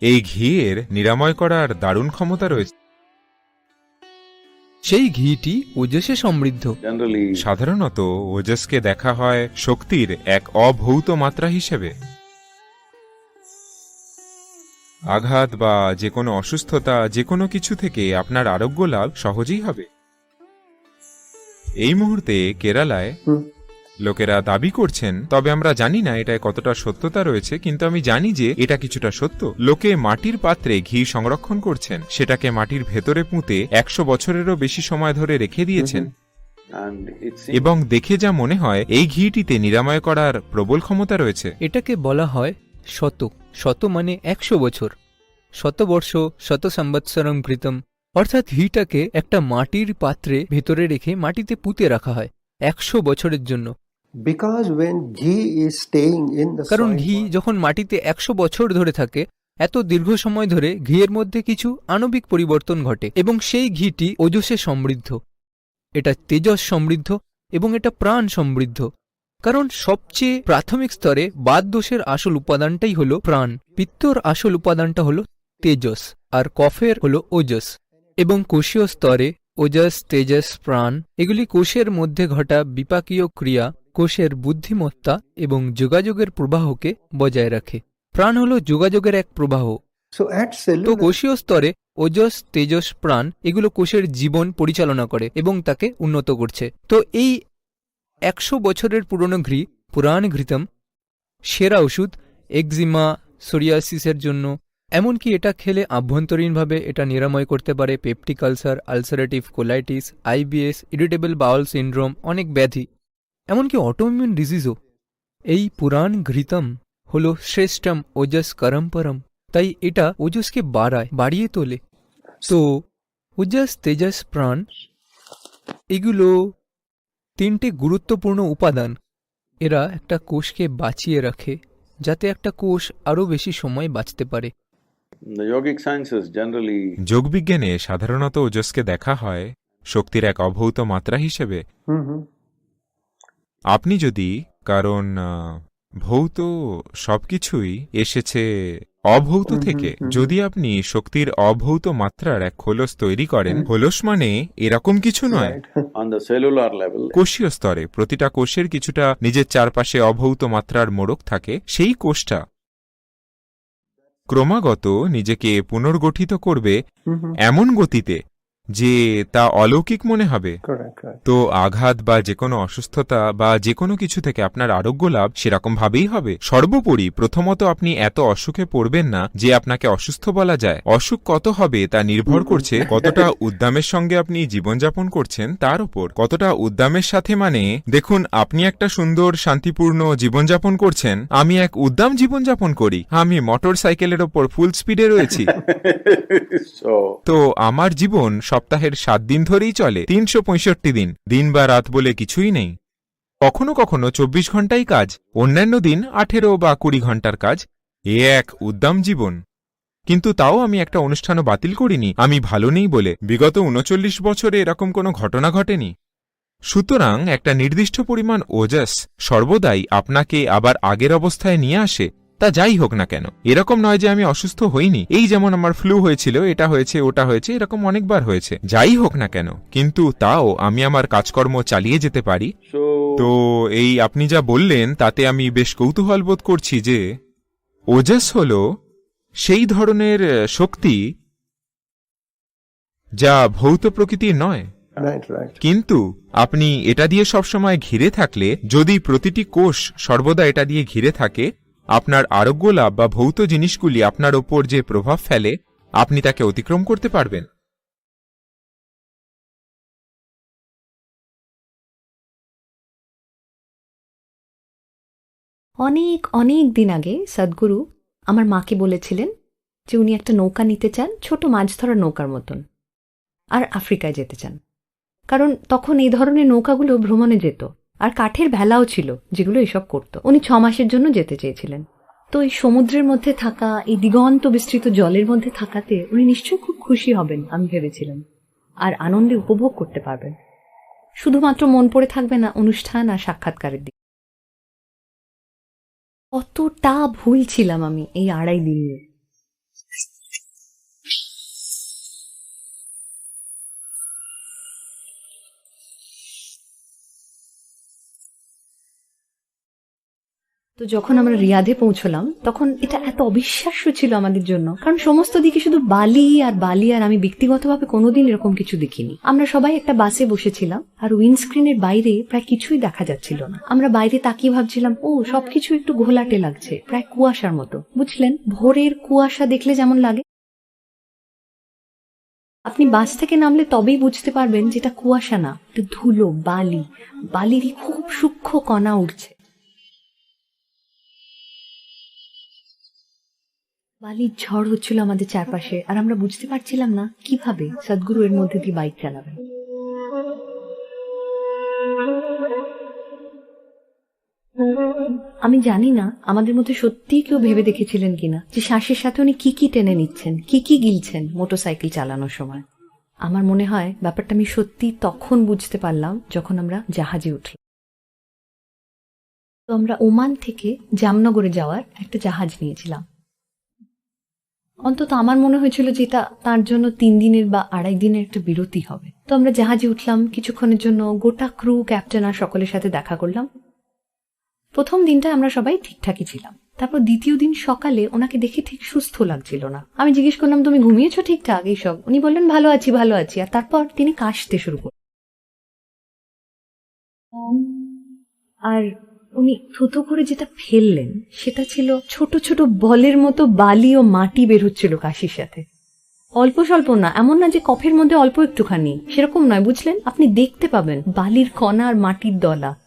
এই ঘিয়ের নিরাময় করার দারুণ ক্ষমতা রয়েছে। সেই ঘিটি ওজসে সমৃদ্ধ। সাধারণত ওজসকে দেখা হয় শক্তির এক অভৌত মাত্রা হিসেবে। আঘাত বা যে কোনো অসুস্থতা যে কোনো কিছু থেকে আপনার আরোগ্য লাভ সহজেই হবে। এই মুহূর্তে কেরালায়। লোকেরা দাবি করছেন, তবে আমরা জানি না এটায় কতটা সত্যতা রয়েছে, কিন্তু আমি জানি যে এটা কিছুটা সত্য। লোকে মাটির পাত্রে ঘি সংরক্ষণ করছেন, সেটাকে মাটির ভেতরে পুঁতে একশো বছরেরও বেশি সময় ধরে রেখে দিয়েছেন। এবং দেখে যা মনে হয়, এই ঘিটিতে নিরাময় করার প্রবল ক্ষমতা রয়েছে। এটাকে বলা হয় শত শত মানে একশো বছর। শতবর্ষ শত সম্বৎসরম কৃতম অর্থাৎ ঘিটাকে একটা মাটির পাত্রে ভেতরে রেখে মাটিতে পুঁতে রাখা হয়, একশো বছরের জন্য। কারণ ঘি যখন মাটিতে একশো বছর ধরে থাকে এত দীর্ঘ সময় ধরে ঘিয়ের মধ্যে কিছু আণবিক পরিবর্তন ঘটে এবং সেই ঘিটি ওজসে সমৃদ্ধ। এটা তেজস সমৃদ্ধ এবং এটা প্রাণ সমৃদ্ধ। কারণ সবচেয়ে প্রাথমিক স্তরে বাদ দোষের আসল উপাদানটাই হলো প্রাণ। পিত্তর আসল উপাদানটা হলো তেজস আর কফের হলো ওজস। এবং কোষীয় স্তরে ওজস তেজস প্রাণ এগুলি কোষের মধ্যে ঘটা বিপাকীয় ক্রিয়া কোষের বুদ্ধিমত্তা এবং যোগাযোগের প্রবাহকে বজায় রাখে। প্রাণ হল যোগাযোগের এক প্রবাহ। তো কোষীয় স্তরে ওজস তেজস প্রাণ এগুলো কোষের জীবন পরিচালনা করে এবং তাকে উন্নত করছে। তো এই একশো বছরের পুরনো ঘৃ পুরাণ ঘৃতম সেরা ওষুধ এক্সিমা সোরিয়াসিসের জন্য। এমনকি এটা খেলে আভ্যন্তরীণভাবে এটা নিরাময় করতে পারে peptic ulcer ulcerative colitis IBS irritable bowel syndrome অনেক ব্যাধি। এমনকি অটোইমিউন ডিজিজও এই পুরাণ ঘৃতম হল শ্রেষ্ঠম ওজস করম্পরম তাই এটা ওজসকে বাড়ায় বাড়িয়ে তোলে। তো ওজস তেজস প্রাণ এগুলো তিনটে গুরুত্বপূর্ণ উপাদান। এরা একটা কোষকে বাঁচিয়ে রাখে যাতে একটা কোষ আরও বেশি সময় বাঁচতে পারে। যোগবিজ্ঞানে সাধারণত ওজসকে দেখা হয় শক্তির এক অভৌত মাত্রা হিসেবে. আপনি যদি কারণ ভৌত সবকিছুই এসেছে অভৌত থেকে যদি আপনি শক্তির অভৌত মাত্রার এক খোলস তৈরি করেন খোলস মানে এরকম কিছু নয়। কোষীয় স্তরে প্রতিটা কোষের কিছুটা নিজের চারপাশে অভৌত মাত্রার মোড়ক থাকে সেই কোষটা ক্রমাগত নিজেকে পুনর্গঠিত করবে. এমন গতিতে যে তা অলৌকিক মনে হবে। তো আঘাত বা যে কোনো অসুস্থতা বা যে কোনো কিছু থেকে আপনার আরোগ্য লাভ সেরকম ভাবেই হবে। সর্বোপরি প্রথমত আপনি এত অসুখে পড়বেন না যে আপনাকে অসুস্থ বলা যায়। অসুখ কত হবে তা নির্ভর করছে কতটা উদ্দামের সঙ্গে আপনি জীবনযাপন করছেন তার উপর। কতটা উদ্দামের সাথে মানে দেখুন আপনি একটা সুন্দর শান্তিপূর্ণ জীবনযাপন করছেন। আমি এক উদ্দাম জীবনযাপন করি। আমি মোটর সাইকেলের ওপর ফুল স্পিডে রয়েছি। তো আমার জীবন সপ্তাহের সাত দিন ধরেই চলে। তিনশো পঁয়ষট্টি দিন। দিন বা রাত বলে কিছুই নেই। কখনো কখনো চব্বিশ ঘন্টাই কাজ। অন্যান্য দিন আঠেরো বা কুড়ি ঘণ্টার কাজ। এ এক উদ্দাম জীবন। কিন্তু তাও আমি একটা অনুষ্ঠানও বাতিল করিনি। আমি ভালো নেই বলে। বিগত উনচল্লিশ বছরে এরকম কোনো ঘটনা ঘটেনি। সুতরাং একটা নির্দিষ্ট পরিমাণ ওজাস সর্বদাই আপনাকে আবার আগের অবস্থায় নিয়ে আসে। তা যাই হোক না কেন। এরকম নয় যে আমি অসুস্থ হইনি। এই যেমন আমার ফ্লু হয়েছিল এটা হয়েছে ওটা হয়েছে এরকম অনেকবার হয়েছে। যাই হোক না কেন। কিন্তু তাও আমি আমার কাজকর্ম চালিয়ে যেতে পারি। তো এই আপনি যা বললেন তাতে আমি বেশ কৌতূহল বোধ করছি যে ওজস হল সেই ধরনের শক্তি যা ভৌত প্রকৃতির নয়। কিন্তু আপনি এটা দিয়ে সবসময় ঘিরে থাকলে যদি প্রতিটি কোষ সর্বদা এটা দিয়ে ঘিরে থাকে আপনার আরোগ্য লাভ বা ভৌত জিনিসগুলি আপনার ওপর যে প্রভাব ফেলে, আপনি তাকে অতিক্রম করতে পারবেন। অনেক অনেক দিন আগে সদ্গুরু আমার মাকে বলেছিলেন যে উনি একটা নৌকা নিতে চান, ছোট মাছ ধরার নৌকার মতন, আর আফ্রিকায় যেতে চান। কারণ তখন এই ধরনের নৌকাগুলো ভ্রমণে যেত। আর কাঠের ভেলাও ছিল, যেগুলো এসব করত। উনি ছ মাসের জন্য যেতে চেয়েছিলেন। তো এই সমুদ্রের মধ্যে থাকা, এই দিগন্ত বিস্তৃত জলের মধ্যে থাকাতে উনি নিশ্চয়ই খুব খুশি হবেন, আমি ভেবেছিলাম। আর আনন্দে উপভোগ করতে পারবেন। শুধুমাত্র মন পড়ে থাকবে না অনুষ্ঠান আর সাক্ষাৎকারের দিকে। কতটা ভুল ছিলাম আমি এই আড়াই দিনে তো যখন আমরা রিয়াদে পৌঁছলাম, তখন এটা এত অবিশ্বাস্য ছিল আমাদের জন্য। কারণ সমস্ত দিকে শুধু বালি আর বালি, আর আমি ব্যক্তিগতভাবে কোনোদিন এরকম কিছু দেখিনি। আমরা সবাই একটা বাসে বসেছিলাম, আর উইন্ডস্ক্রিনের বাইরে প্রায় কিছুই দেখা যাচ্ছিল না। আমরা বাইরে তাকিয়ে ভাবছিলাম, ও, সবকিছু একটু ঘোলাটে লাগছে, প্রায় কুয়াশার মতো। বুঝলেন, ভোরের কুয়াশা দেখলে যেমন লাগে। আপনি বাস থেকে নামলে তবেই বুঝতে পারবেন যেটা কুয়াশা না ধুলো, বালি। বালিরই খুব সূক্ষ্ম কণা উঠছে বালির ঝড় হচ্ছিল আমাদের চারপাশে, আর আমরা বুঝতে পারছিলাম না কীভাবে সদ্গুরু এর মধ্যে দিয়ে বাইক চালাবেন। আমি জানি না আমাদের মধ্যে সত্যিই কেউ ভেবে দেখেছিলেন কিনা যে শ্বাসের সাথে উনি কি কি টেনে নিচ্ছেন, কি কি গিলছেন মোটরসাইকেল চালানোর সময়। আমার মনে হয় ব্যাপারটা আমি সত্যি তখন বুঝতে পারলাম যখন আমরা জাহাজে উঠলাম। তো আমরা ওমান থেকে জামনগরে যাওয়ার একটা জাহাজ নিয়েছিলাম। অন্তত আমার মনে হয়েছিল যে এটা তার জন্য তিন দিনের বা আড়াই দিনের একটা বিরতি হবে। তো আমরা জাহাজে উঠলাম, কিছুক্ষণের জন্য গোটা ক্রু, ক্যাপ্টেন আর সকলের সাথে দেখা করলাম। প্রথম দিনটা আমরা সবাই ঠিকঠাকই ছিলাম। তারপর দ্বিতীয় দিন সকালে ওনাকে দেখে ঠিক সুস্থ লাগছিল না। আমি জিজ্ঞেস করলাম, তুমি ঘুমিয়েছো ঠিকঠাক এইসব? উনি বললেন, ভালো আছি ভালো আছি। আর তারপর তিনি কাশতে শুরু করলেন আর উনি থুতো করে যেটা ফেললেন, সেটা ছিল ছোট ছোট বলের মতো বালি ও মাটি বের হচ্ছিল কাশির সাথে। অল্প স্বল্প না, এমন না যে কফের মধ্যে অল্প একটুখানি, সেরকম নয়, বুঝলেন? আপনি দেখতে পাবেন বালির কণা আর মাটির দলা।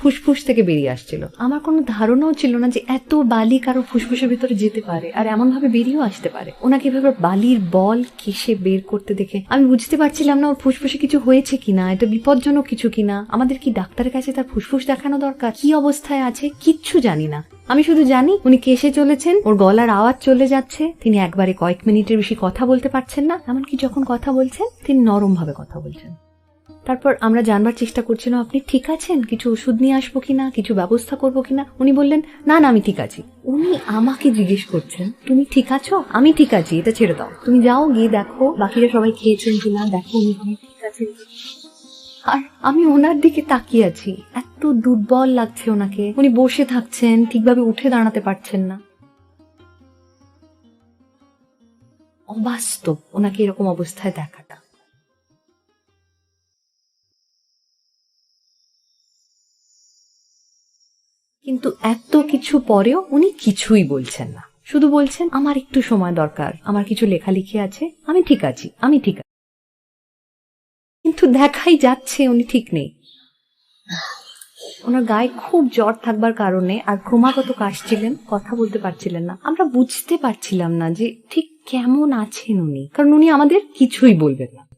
ফুসফুস থেকে বেরিয়ে আসছিল। আমার কোনো ধারণাও ছিল না যে এত বালি কারও ফুসফুসের ভিতরে যেতে পারে, আর এমন ভাবে বেরিয়েও আসতে পারে। ওনাকে এভাবে বালির বল কেসে বের করতে দেখে আমি বুঝতে পারছিলাম না ওর ফুসফুসে কিছু হয়েছে কিনা এটা বিপজ্জনক কিছু কিনা। আমাদের কি ডাক্তারের কাছে তার ফুসফুস দেখানো দরকার? কি অবস্থায় আছে? কিচ্ছু জানি না। আমি শুধু জানি, উনি কেসে চলেছেন, ওর গলার আওয়াজ চলে যাচ্ছে, তিনি একবারে কয়েক মিনিটের বেশি কথা বলতে পারছেন না, এমনকি যখন কথা বলছেন, তিনি নরম ভাবে কথা বলছেন। তারপর আমরা জানবার চেষ্টা করছিলাম আপনি ঠিক আছেন? কিছু ওষুধ নিয়ে আসব কিনা? কিছু ব্যবস্থা করব কিনা? উনি বললেন, না না, আমি ঠিক আছি। উনি আমাকে জিজ্ঞেস করছেন, তুমি ঠিক আছো? আমি ঠিক আছি, এটা ছেড়ে দাও। তুমি যাও, গিয়ে দেখো, বাকিরা সবাই খেয়েছেন কিনা? দেখো উনি ঠিক আছেন আর আমি ওনার দিকে তাকিয়ে আছি। এত দুর্বল লাগছে ওনাকে। উনি বসে থাকছেন, ঠিকভাবে উঠে দাঁড়াতে পারছেন না। অবাস্তব, ওনাকে এরকম অবস্থায় দেখাটা। কিন্তু এত কিছু পরেও উনি কিছুই বলছেন না। শুধু বলছেন, আমার একটু সময় দরকার, আমার কিছু লেখালেখি আছে, আমি ঠিক আছি, আমি ঠিক আছি। কিন্তু দেখাই যাচ্ছে উনি ঠিক নেই। ওনার গায়ে খুব জ্বর থাকবার কারণে আর ক্রমাগত কাশছিলেন, কথা বলতে পারছিলেন না। আমরা বুঝতে পারছিলাম না যে ঠিক কেমন আছেন উনি, কারণ উনি আমাদের কিছুই বলবেন না।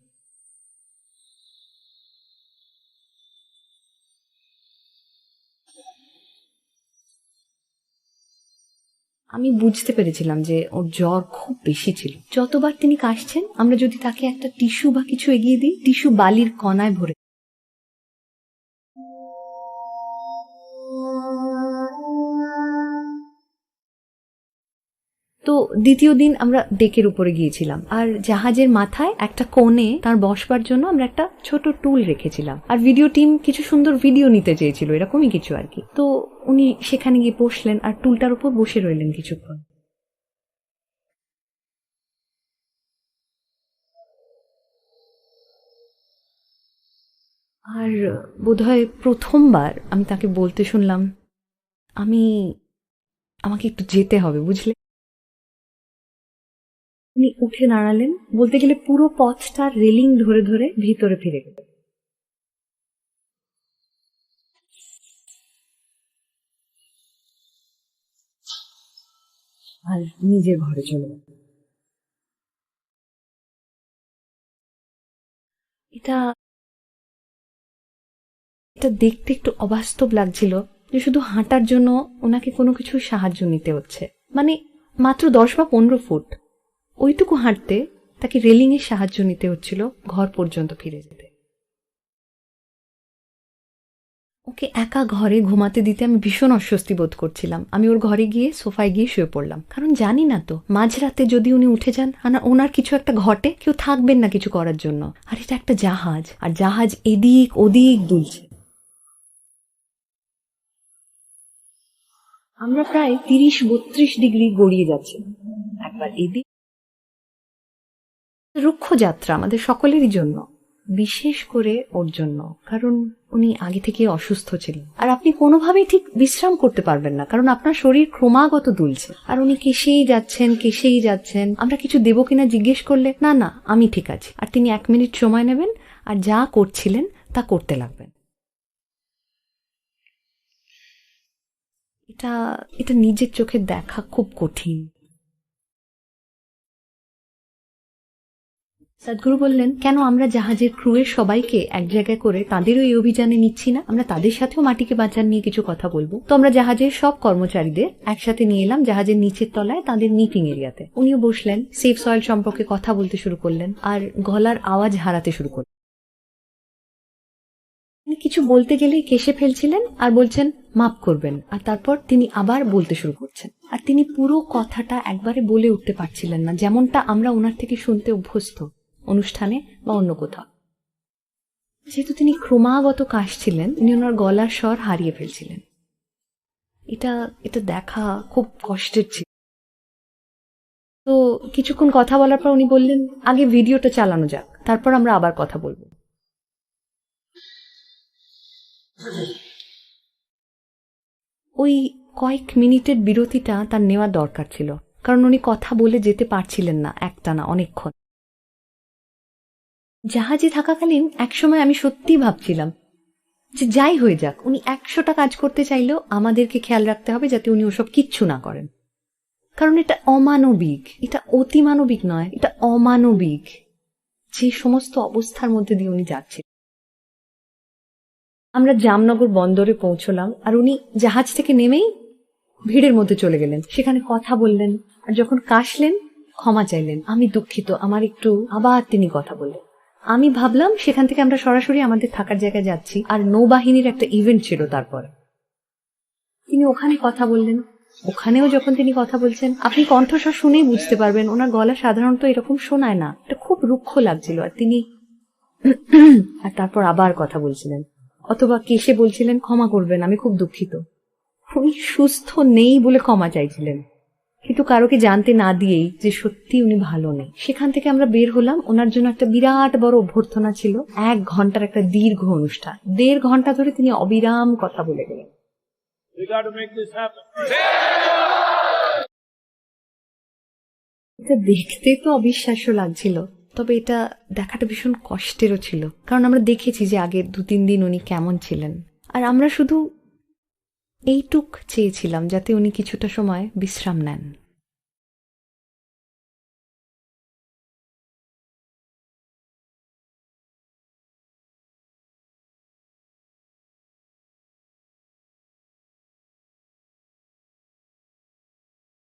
আমি বুঝতে পেরেছিলাম যে ওর জ্বর খুব বেশি ছিল। যতবার তিনি কাশছেন, আমরা যদি তাকে একটা টিস্যু বা কিছু এগিয়ে দিই, টিস্যু বালির কণায় ভরে দ্বিতীয় দিন আমরা ডেকের উপরে গিয়েছিলাম। আর জাহাজের মাথায় একটা কোণে তার বসবার জন্য আমরা একটা ছোট টুল রেখেছিলাম। আর ভিডিও টিম কিছু সুন্দর ভিডিও নিতে চেয়েছিল, এরকমই কিছু আর কি। তো উনি সেখানে গিয়ে বসলেন আর টুলটার উপর বসে রইলেন কিছুক্ষণ। আর বোধহয় প্রথমবার আমি তাকে বলতে শুনলাম, আমি, আমাকে একটু যেতে হবে, বুঝলে? উনি উঠে দাঁড়ালেন। বলতে গেলে পুরো পথটা রেলিং ধরে ধরে ভিতরে ফিরে গেলেন আর নিজের ঘরে চলে গেল। এটা এটা দেখতে একটু অবাস্তব লাগছিল যে শুধু হাঁটার জন্য ওনাকে কোনো কিছু সাহায্য নিতে হচ্ছে। মানে মাত্র দশ বা পনেরো ফুট। ওইটুকু হাঁটতে তাকে রেলিং এর সাহায্য নিতে হচ্ছিল ঘর পর্যন্ত ফিরে যেতে। ওকে একা ঘরে ঘুমাতে দিতে আমি ভীষণ অস্বস্তি বোধ করছিলাম। আমি ওর ঘরে গিয়ে সোফায় গিয়ে শুয়ে পড়লাম। কারণ জানি না তো, মাঝরাতে যদি উনি উঠে যান ওনার কিছু একটা ঘটে, কেউ থাকবেন না কিছু করার জন্য। আর এটা একটা জাহাজ, আর জাহাজ এদিক ওদিক দুলছে। আমরা প্রায় তিরিশ বত্রিশ ডিগ্রি গড়িয়ে যাচ্ছি। একবার এদিক রুক্ষ যাত্রা আমাদের সকলেরই জন্য, বিশেষ করে ওর জন্য, কারণ উনি আগে থেকে অসুস্থ ছিলেন। আর আপনি কোনোভাবেই ঠিক বিশ্রাম করতে পারবেন না, কারণ আপনার শরীর ক্রমাগত দুলছে। আর উনি কেসেই যাচ্ছেন কেসেই যাচ্ছেন। আমরা কিছু দেবো কিনা জিজ্ঞেস করলে, না না, আমি ঠিক আছি। আর তিনি এক মিনিট সময় নেবেন, আর যা করছিলেন, তা করতে লাগবেন। এটা এটা নিজের চোখে দেখা খুব কঠিন। সদ্গুরু বললেন, কেন আমরা জাহাজের ক্রুয়ের সবাইকে এক জায়গায় করে তাদেরও এই অভিযানে নিচ্ছি না? আমরা তাদের সাথেও মাটিকে বাঁচান নিয়ে কিছু কথা বলব। তো আমরা জাহাজের সব কর্মচারীদের একসাথে নিয়ে এলাম জাহাজের নিচের তলায় তাদের মিটিং এরিয়াতে। উনিও বসলেন, সেফ সয়েল সম্পর্কে কথা বলতে শুরু করলেন আর গলার আওয়াজ হারাতে শুরু করলেন। কিছু বলতে গেলেই কেসে ফেলছিলেন আর বলছেন, মাফ করবেন। আর তারপর তিনি আবার বলতে শুরু করছেন। আর তিনি পুরো কথাটা একবারে বলে উঠতে পারছিলেন না, যেমনটা আমরা ওনার থেকে শুনতে অভ্যস্ত। অনুষ্ঠানে বা অন্য কোথাও। যেহেতু তিনি ক্রমাগত কাশছিলেন, উনি ওনার গলার স্বর হারিয়ে ফেলছিলেন। এটা এটা দেখা খুব কষ্টের ছিল। তো কিছুক্ষণ কথা বলার পর উনি বললেন, আগে ভিডিওটা চালানো যাক, তারপর আমরা আবার কথা বলব। ওই কয়েক মিনিটের বিরতিটা তার নেওয়া দরকার ছিল, কারণ উনি কথা বলে যেতে পারছিলেন না একটানা অনেকক্ষণ। জাহাজে থাকাকালীন একসময় আমি সত্যি ভাবছিলাম যে যাই হয়ে যাক, উনি একশোটা কাজ করতে চাইলেও আমাদেরকে খেয়াল রাখতে হবে যাতে উনি ওসব কিচ্ছু না করেন। কারণ এটা অমানবিক, এটা অতিমানবিক নয়, এটা অমানবিক। যে সমস্ত অবস্থার মধ্যে দিয়ে উনি যাচ্ছেন। আমরা জামনগর বন্দরে পৌঁছলাম আর উনি জাহাজ থেকে নেমেই ভিড়ের মধ্যে চলে গেলেন। সেখানে কথা বললেন আর যখন কাশলেন, ক্ষমা চাইলেন। আমি দুঃখিত, আমার একটু আবার তিনি কথা বললেন। আমি ভাবলাম সেখান থেকে আমরা সরাসরি আমাদের থাকার জায়গায় যাচ্ছি। আর নৌবাহিনীর একটা ইভেন্ট ছিল তারপর। তিনি ওখানে কথা বললেন। ওখানেও যখন তিনি কথা বলছেন, আপনি কণ্ঠস্বর শুনেই বুঝতে পারবেন, ওনার গলা সাধারণত এরকম শোনায় না। এটা খুব রুক্ষ লাগছিল। আর তিনি আর তারপর আবার কথা বলছিলেন। অথবা কেসে বলছিলেন, ক্ষমা করবেন, আমি খুব দুঃখিত। উনি সুস্থ নেই বলে ক্ষমা চাইছিলেন। কিন্তু কারোকে জানতে না দিয়েই যে সত্যি উনি ভালো নেই। সেখান থেকে আমরা বের হলাম। ওনার জন্য একটা বিরাট বড় অভ্যর্থনা ছিল। এক ঘণ্টার একটা দীর্ঘ অনুষ্ঠান। দেড় ঘণ্টা ধরে তিনি অবিরাম কথা বলে গেলেন. এটা দেখতে তো অবিশ্বাস্য লাগছিল তবে এটা দেখাটা ভীষণ কষ্টেরও ছিল। কারণ আমরা দেখেছি যে আগের দু তিন দিন উনি কেমন ছিলেন। আর আমরা শুধু এইটুক চেয়েছিলাম যাতে উনি কিছুটা সময় বিশ্রাম নেন।